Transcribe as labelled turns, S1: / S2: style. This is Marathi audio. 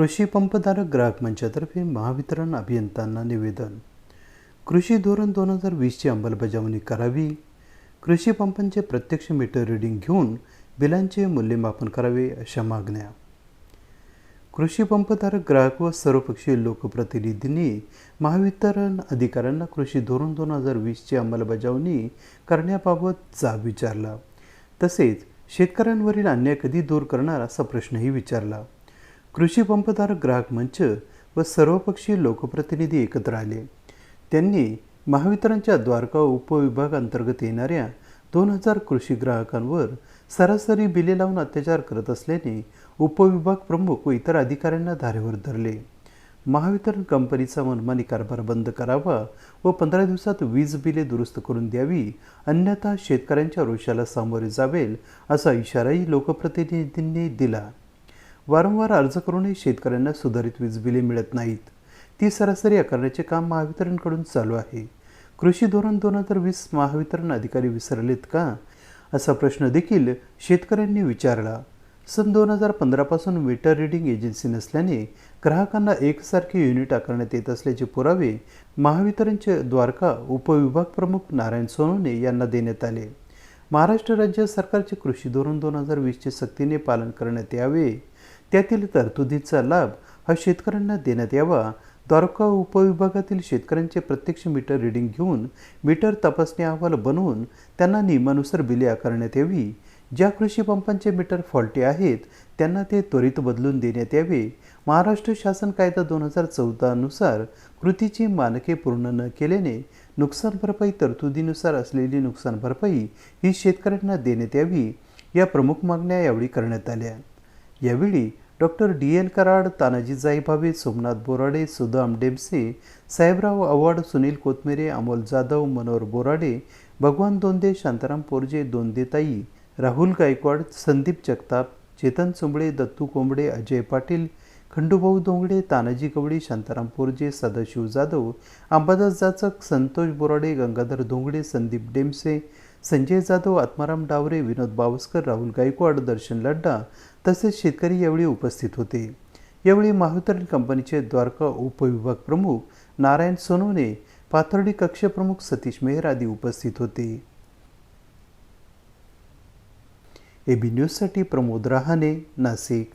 S1: कृषी पंपधारक ग्राहक मंचातर्फे महावितरण अभियंत्यांना निवेदन. कृषी धोरण दोन हजार वीसची अंमलबजावणी करावी. कृषी पंपांचे प्रत्यक्ष मीटर रिडिंग घेऊन बिलांचे मूल्यमापन करावे अशा मागण्या. कृषी पंपधारक ग्राहक व सर्वपक्षीय लोकप्रतिनिधींनी महावितरण अधिकाऱ्यांना कृषी धोरण दोन हजार वीसची अंमलबजावणी करण्याबाबत जाब विचारला. तसेच शेतकऱ्यांवरील अन्याय कधी दूर करणार असा प्रश्नही विचारला. कृषी पंपधारक ग्राहक मंच व सर्वपक्षीय लोकप्रतिनिधी एकत्र आले. त्यांनी महावितरणच्या द्वारका उपविभाग अंतर्गत येणाऱ्या दोन हजार कृषी ग्राहकांवर सरासरी बिले लावून अत्याचार करत असल्याने उपविभाग प्रमुख व इतर अधिकाऱ्यांना धारेवर धरले. महावितरण कंपनीचा मनमानी कारभार बंद करावा व पंधरा दिवसात वीज बिले दुरुस्त करून द्यावी अन्यथा शेतकऱ्यांच्या रोषाला सामोरे जावेल असा इशाराही लोकप्रतिनिधींनी दिला. वारंवार अर्ज करूनही शेतकऱ्यांना सुधारित वीज बिले मिळत नाहीत. ती सरासरी आकारण्याचे काम महावितरणकडून चालू आहे. कृषी धोरण दोन हजार वीस महावितरण अधिकारी विसरलेत का? असा प्रश्न देखील शेतकऱ्यांनी विचारला. सन दोन हजार पंधरापासून मीटर रिडिंग एजन्सी नसल्याने ग्राहकांना एकसारखे युनिट आकारण्यात येत असल्याचे पुरावे महावितरणचे द्वारका उपविभाग प्रमुख नारायण सोनवणे यांना देण्यात आले. महाराष्ट्र राज्य सरकारचे कृषी धोरण दोन हजार वीसचे सक्तीने पालन करण्यात यावे. त्यातील तरतुदीचा लाभ हा शेतकऱ्यांना देण्यात यावा. द्वारका उपविभागातील शेतकऱ्यांचे प्रत्यक्ष मीटर रिडिंग घेऊन मीटर तपासणी अहवाल बनवून त्यांना नियमानुसार बिले आकारण्यात यावी. ज्या कृषी पंपांचे मीटर फॉल्टी आहेत त्यांना ते त्वरित बदलून देण्यात यावे. महाराष्ट्र शासन कायदा दोन हजार चौदानुसार कृतीची मानके पूर्ण न केल्याने नुकसान भरपाई तरतुदीनुसार असलेली नुकसान भरपाई ही शेतकऱ्यांना देण्यात यावी. या प्रमुख मागण्या यावेळी करण्यात आल्या. यावेळी doctor D. N. Karad Tanaji Jaibhave Somnath Borade Sudam Demse Sahebrao Awhad Sunil Kothmire Amol Jadhav Manohar Borade Bhagwan Donde Shantaram पोरजे दोंदेताई Rahul Gaikwad Sandeep Jagtap Chetan Chumbale Dattu कोंबडे अजय पाटील खंडूभाऊ दोंगडे तानाजी गवडी शांताराम पोरजे सदाशिव जाधव अंबादास जाचक संतोष बोराडे गंगाधर दोंगडे संदीप डेमसे संजय जाधव आत्माराम डावरे विनोद बावस्कर राहुल गायकवाड दर्शन लड्डा तसेच शेतकरी यावेळी उपस्थित होते. यावेळी महावितरण कंपनीचे द्वारका उपविभाग प्रमुख नारायण सोनवणे पाथर्डी कक्षप्रमुख सतीश मेहर आदी उपस्थित होते. एबी न्यूजसाठी प्रमोद रहाणे नाशिक.